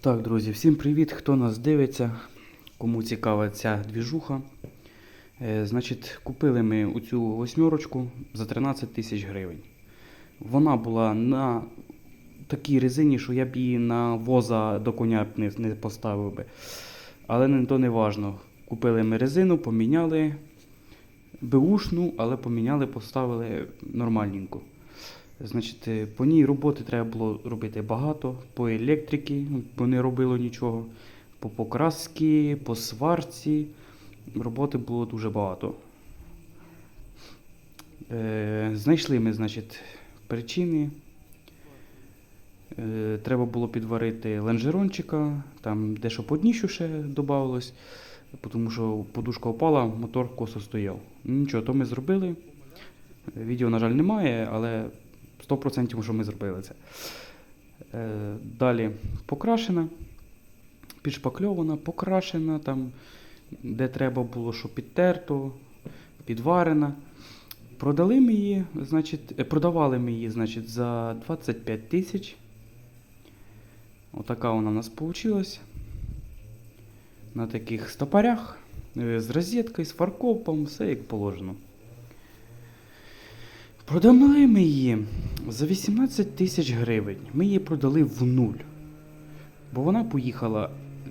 Так, друзі, всім привіт, хто нас дивиться, кому цікава ця двіжуха. Е, значить, купили ми оцю восьмерочку за 13 тисяч гривень. Вона була на такій резині, що я б її на воза до коня не, не поставив би. Але не, то не важно. Купили ми резину, поміняли беушну, але поміняли, поставили нормальненьку. Значить, е, по ній роботи треба було робити багато. По електрики, бо не робило нічого. По покраски, по сварці. Роботи було дуже багато. Е, знайшли ми, значить, причини. Е, треба було підварити лонжерончика, там дещо по дніщу ще додавалось, тому що подушка впала, мотор косо стояв. Ну, Нічого, то ми зробили. Відео, на жаль, немає, але 100% що ми зробили це. Е, далі покрашена, підшпакльована, покрашена, там, де треба було, що підтерто, підварена. Продали ми її, значить, е, продавали ми її значить, за 25 тисяч. Отака вона у нас вийшла. На таких стопорях, е, з розеткою, з фаркопом, все як положено. Продали ми її за 18 тисяч гривень. Ми її продали в нуль. Бо вона поїхала,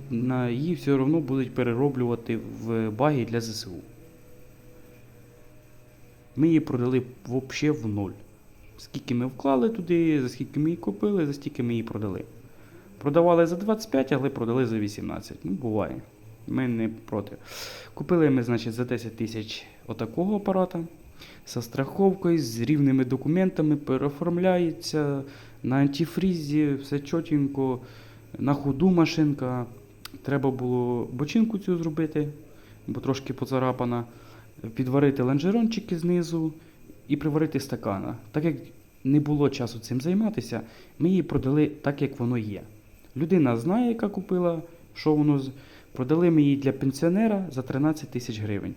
на її все одно будуть перероблювати в баги для ЗСУ. Ми її продали взагалі в нуль. Скільки ми вклали туди, за скільки ми її купили, за стільки ми її продали. Продавали за 25, але продали за 18. Ну, буває. Ми не проти. Купили ми, значить, за 10 тисяч отакого апарата. Со страховкою, з рівними документами, переоформляється на антифрізі, все чотенько, на ходу машинка. Треба було бочинку цю зробити, бо трошки поцарапана, підварити лонжерончики знизу і приварити стакана. Так як не було часу цим займатися, ми її продали так, як воно є. Людина знає, яка купила, що воно продали ми її для пенсіонера за 13 тисяч гривень.